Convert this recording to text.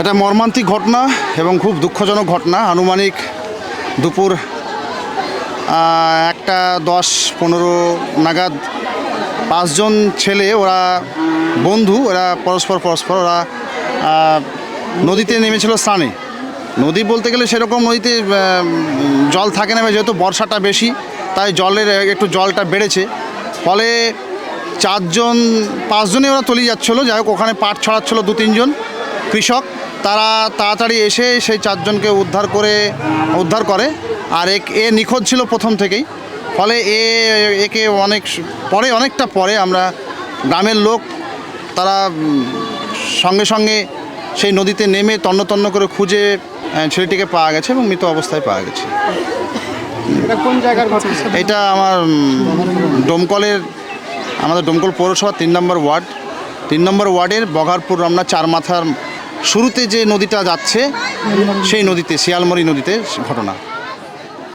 এটা মর্মান্তিক ঘটনা এবং খুব দুঃখজনক ঘটনা। আনুমানিক দুপুর একটা দশ পনেরো নাগাদ পাঁচজন ছেলে, ওরা বন্ধু, ওরা পরস্পর পরস্পর, ওরা নদীতে নেমেছিল স্নানে। নদী বলতে গেলে সেরকম নদীতে জল থাকে না, যেহেতু বর্ষাটা বেশি, তাই জলের একটু জলটা বেড়েছে। ফলে চারজন পাঁচজনে ওরা তলিয়ে যাচ্ছিল। যাই হোক, ওখানে পাট ছড়াচ্ছিলো দু তিনজন কৃষক তারা তাড়াতাড়ি এসে সেই চারজনকে উদ্ধার করে উদ্ধার করে। আর এক এ নিখোঁজ ছিল প্রথম থেকেই। ফলে এ একে অনেক পরে অনেকটা পরে আমরা গ্রামের লোক তারা সঙ্গে সঙ্গে সেই নদীতে নেমে তন্ন তন্ন করে খুঁজে ছেলেটিকে পাওয়া গেছে এবং মৃত অবস্থায় পাওয়া গেছে। এটা কোন জায়গার ঘটনা? আমার ডোমকলের আমাদের ডোমকল পৌরসভা তিন নম্বর ওয়ার্ড। তিন নম্বর ওয়ার্ডের বঘারপুর রমনা চার মাথার শুরুতে যে নদীটা যাচ্ছে সেই নদীতে শিয়ালমরি নদীতে ঘটনা।